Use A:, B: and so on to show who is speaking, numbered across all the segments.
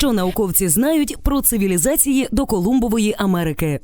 A: Що науковці знають про цивілізації до Колумбової Америки?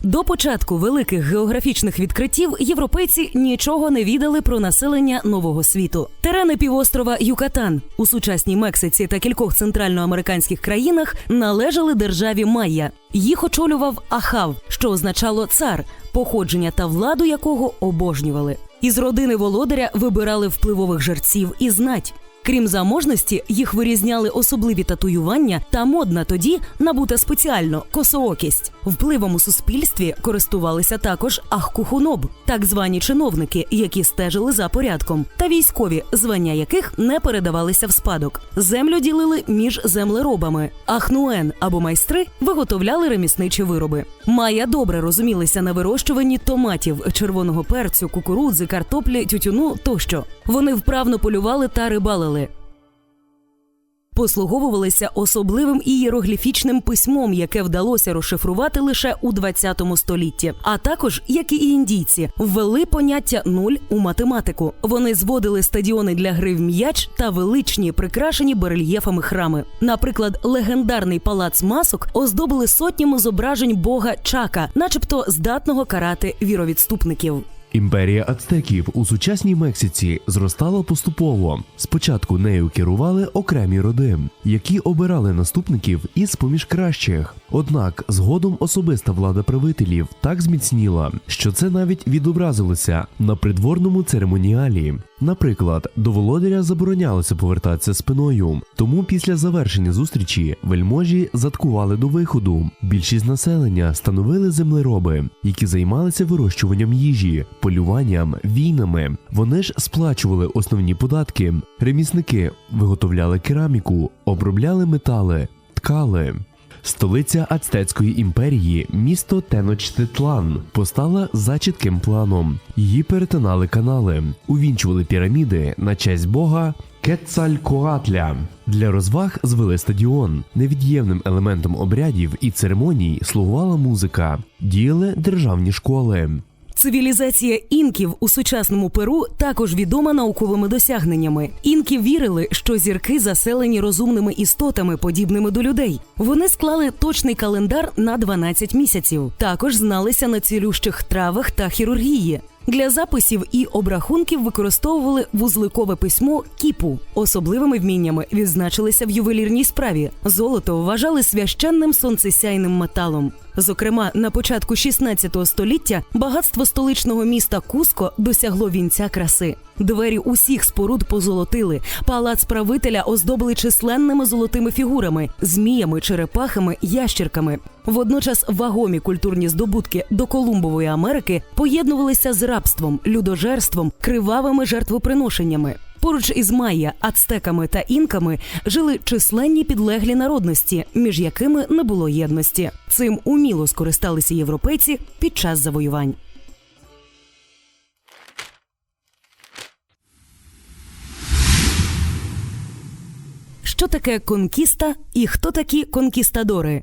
A: До початку великих географічних відкриттів європейці нічого не відали про населення нового світу. Терени півострова Юкатан у сучасній Мексиці та кількох центральноамериканських країнах належали державі Майя. Їх очолював Ахав, що означало цар, походження та владу якого обожнювали. Із родини володаря вибирали впливових жерців і знать. Крім заможності, їх вирізняли особливі татуювання та модна тоді набута спеціально косоокість. Впливом у суспільстві користувалися також ахкухуноб, так звані чиновники, які стежили за порядком, та військові, звання яких не передавалися в спадок. Землю ділили між землеробами. Ахнуен або майстри виготовляли ремісничі вироби. Майя добре розумілися на вирощуванні томатів, червоного перцю, кукурудзи, картоплі, тютюну тощо. Вони вправно полювали та рибалили. Послуговувалися особливим ієрогліфічним письмом, яке вдалося розшифрувати лише у 20 столітті. А також, як і індійці, ввели поняття нуль у математику. Вони зводили стадіони для гри в м'яч та величні, прикрашені барельєфами храми. Наприклад, легендарний палац масок оздобили сотнями зображень бога Чака, начебто здатного карати віровідступників.
B: Імперія ацтеків у сучасній Мексиці зростала поступово. Спочатку нею керували окремі роди, які обирали наступників із поміж кращих. Однак згодом особиста влада правителів так зміцніла, що це навіть відобразилося на придворному церемоніалі. Наприклад, до володаря заборонялося повертатися спиною, тому після завершення зустрічі вельможі заткували до виходу. Більшість населення становили землероби, які займалися вирощуванням їжі, полюванням, війнами. Вони ж сплачували основні податки. Ремісники виготовляли кераміку, обробляли метали, ткали. Столиця Ацтецької імперії, місто Теночтитлан, постала за чітким планом. Її перетинали канали, увінчували піраміди на честь бога Кетцалькоатля. Для розваг звели стадіон. Невід'ємним елементом обрядів і церемоній слугувала музика, діяли державні школи.
A: Цивілізація інків у сучасному Перу також відома науковими досягненнями. Інки вірили, що зірки заселені розумними істотами, подібними до людей. Вони склали точний календар на 12 місяців. Також зналися на цілющих травах та хірургії. Для записів і обрахунків використовували вузликове письмо кіпу. Особливими вміннями відзначилися в ювелірній справі. Золото вважали священним сонцесяйним металом. Зокрема, на початку 16 століття багатство столичного міста Куско досягло вінця краси. Двері усіх споруд позолотили. Палац правителя оздобили численними золотими фігурами, зміями, черепахами, ящірками. Водночас вагомі культурні здобутки до Колумбової Америки поєднувалися з рабством, людожерством, кривавими жертвоприношеннями. Поруч із майя, ацтеками та інками жили численні підлеглі народності, між якими не було єдності. Цим уміло скористалися європейці під час завоювань. Що таке конкіста і хто такі конкістадори?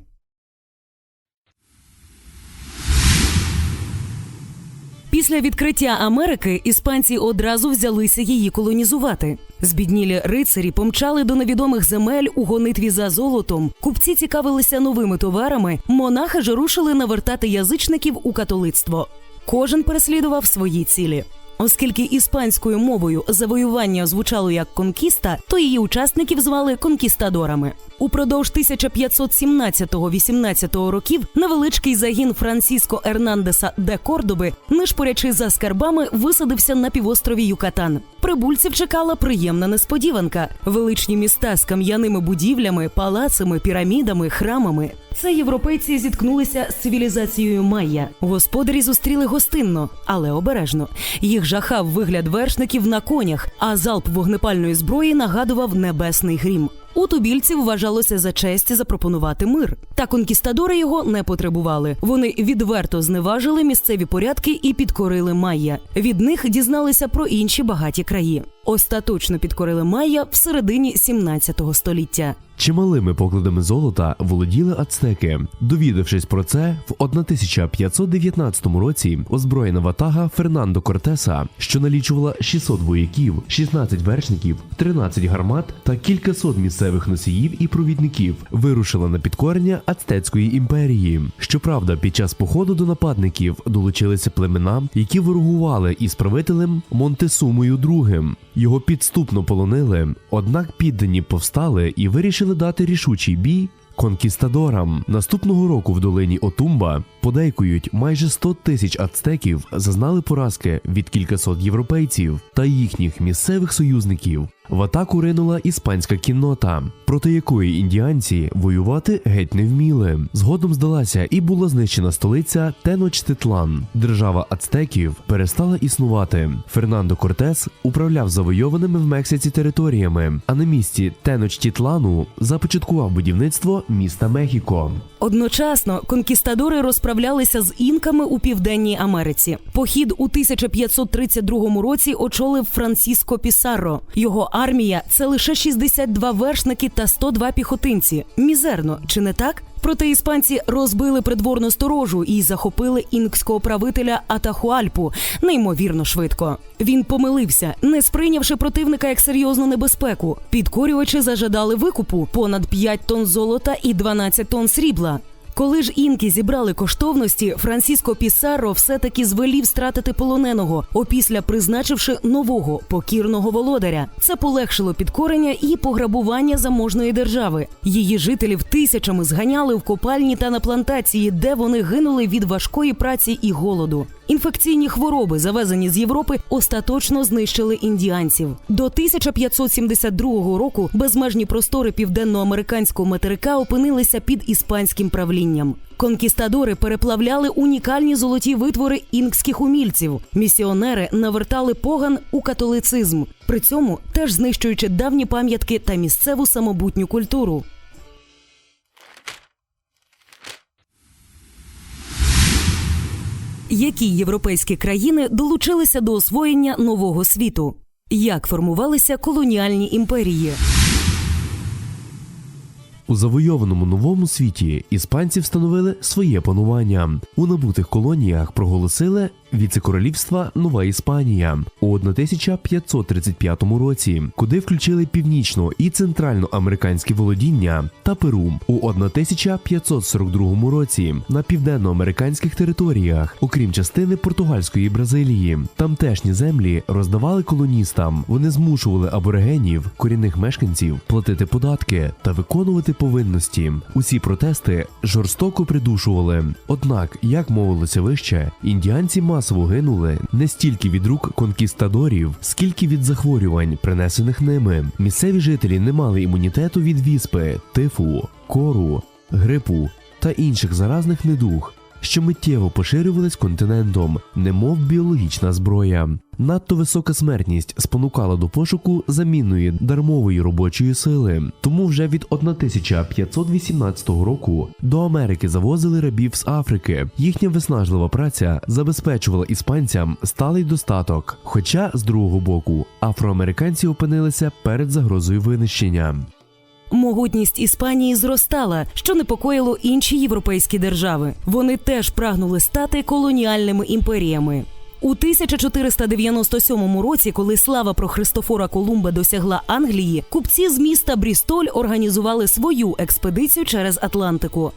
A: Після відкриття Америки іспанці одразу взялися її колонізувати. Збіднілі рицарі помчали до невідомих земель у гонитві за золотом. Купці цікавилися новими товарами. Монахи ж рушили навертати язичників у католицтво. Кожен переслідував свої цілі. Оскільки іспанською мовою завоювання звучало як конкіста, то її учасників звали конкістадорами. Упродовж 1517-18 років невеличкий загін Франсіско Ернандеса де Кордоби, нишпорячи за скарбами, висадився на півострові Юкатан. Прибульців чекала приємна несподіванка: величні міста з кам'яними будівлями, палацами, пірамідами, храмами. Це європейці зіткнулися з цивілізацією Майя. Господарі зустріли гостинно, але обережно. Їх жахав вигляд вершників на конях, а залп вогнепальної зброї нагадував небесний грім. У тубільців вважалося за честь запропонувати мир. Та конкістадори його не потребували. Вони відверто зневажили місцеві порядки і підкорили майя. Від них дізналися про інші багаті краї. Остаточно підкорили майя в середині 17 століття.
B: Чималими покладами золота володіли ацтеки. Довідавшись про це, в 1519 році озброєна ватага Фернандо Кортеса, що налічувала 600 вояків, 16 вершників, 13 гармат та кількасот місцевих носіїв і провідників, вирушила на підкорення ацтецької імперії. Щоправда, під час походу до нападників долучилися племена, які ворогували із правителем Монтесумою II. Його підступно полонили, однак піддані повстали і вирішили дати рішучий бій конкістадорам. Наступного року в долині Отумба подейкують майже 100 тисяч ацтеків зазнали поразки від кількасот європейців та їхніх місцевих союзників. В атаку ринула іспанська кіннота, проти якої індіанці воювати геть не вміли. Згодом здалася і була знищена столиця Теночтитлан. Держава ацтеків перестала існувати. Фернандо Кортес управляв завойованими в Мексиці територіями, а на місці Теночтітлану започаткував будівництво міста Мехіко.
A: Одночасно конкістадори розправлялися з інками у південній Америці. Похід у 1532 році очолив Франсіско Пісарро. Його армія це лише 62 вершники та 102 піхотинці. Мізерно, чи не так? Проте іспанці розбили придворну сторожу і захопили інкського правителя Атахуальпу неймовірно швидко. Він помилився, не сприйнявши противника як серйозну небезпеку. Підкорювачі зажадали викупу понад 5 тонн золота і 12 тонн срібла. Коли ж інки зібрали коштовності, Франсіско Пісарро все-таки звелів стратити полоненого, опісля призначивши нового покірного володаря. Це полегшило підкорення і пограбування заможної держави. Її жителів тисячами зганяли в копальні та на плантації, де вони гинули від важкої праці і голоду. Інфекційні хвороби, завезені з Європи, остаточно знищили індіанців. До 1572 року безмежні простори південноамериканського материка опинилися під іспанським правлінням. Конкістадори переплавляли унікальні золоті витвори інкських умільців. Місіонери навертали поган у католицизм, при цьому теж знищуючи давні пам'ятки та місцеву самобутню культуру. Які європейські країни долучилися до освоєння нового світу? Як формувалися колоніальні імперії?
B: У завойованому новому світі іспанці встановили своє панування. У набутих колоніях проголосили віце-королівства Нова Іспанія у 1535 році, куди включили північно і центральноамериканські володіння та Перу у 1542 році на південноамериканських територіях, окрім частини португальської Бразилії. Тамтешні землі роздавали колоністам. Вони змушували аборигенів, корінних мешканців, платити податки та виконувати повинності. Усі протести жорстоко придушували. Однак, як мовилося вище, індіанці масово гинули не стільки від рук конкістадорів, скільки від захворювань, принесених ними. Місцеві жителі не мали імунітету від віспи, тифу, кору, грипу та інших заразних недуг. Що миттєво поширювались континентом, немов біологічна зброя. Надто висока смертність спонукала до пошуку замінної дармової робочої сили. Тому вже від 1518 року до Америки завозили рабів з Африки. Їхня виснажлива праця забезпечувала іспанцям сталий достаток. Хоча, з другого боку, афроамериканці опинилися перед загрозою винищення.
A: Могутність Іспанії зростала, що непокоїло інші європейські держави. Вони теж прагнули стати колоніальними імперіями. У 1497 році, коли слава про Христофора Колумба досягла Англії, купці з міста Брістоль організували свою експедицію через Атлантику.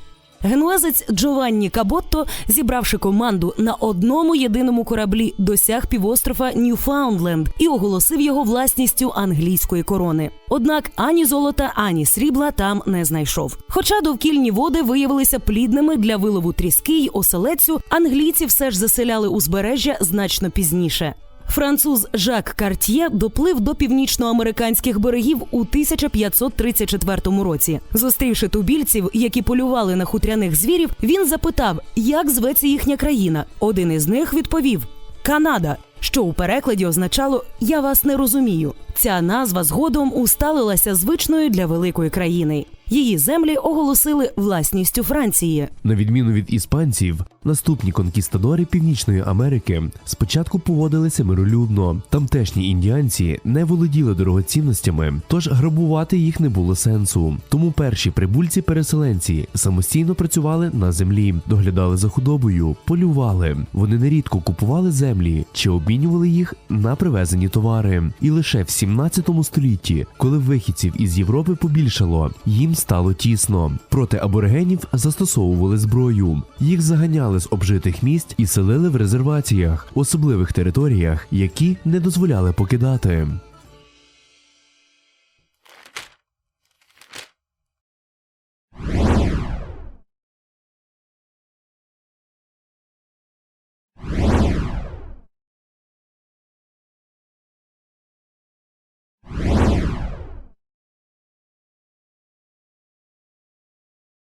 A: Генуезець Джованні Каботто, зібравши команду на одному єдиному кораблі, досяг півострова Ньюфаундленд і оголосив його власністю англійської корони. Однак ані золота, ані срібла там не знайшов. Хоча довкільні води виявилися плідними для вилову тріски й оселецю, англійці все ж заселяли узбережжя значно пізніше. Француз Жак Карт'є доплив до північноамериканських берегів у 1534 році. Зустрівши тубільців, які полювали на хутряних звірів, він запитав, як зветься їхня країна. Один із них відповів: Канада. Що у перекладі означало Я вас не розумію. Ця назва згодом усталилася звичною для великої країни. Її землі оголосили власністю Франції.
B: На відміну від іспанців, наступні конкістадори Північної Америки спочатку поводилися миролюбно. Тамтешні індіанці не володіли дорогоцінностями, тож грабувати їх не було сенсу. Тому перші прибульці-переселенці самостійно працювали на землі, доглядали за худобою, полювали. Вони нерідко купували землі чи обмінювали їх на привезені товари. І лише в 17 столітті, коли вихідців із Європи побільшало, їм стало тісно. Проти аборигенів застосовували зброю. Їх заганяли з обжитих місць і селили в резерваціях, особливих територіях, які не дозволяли покидати.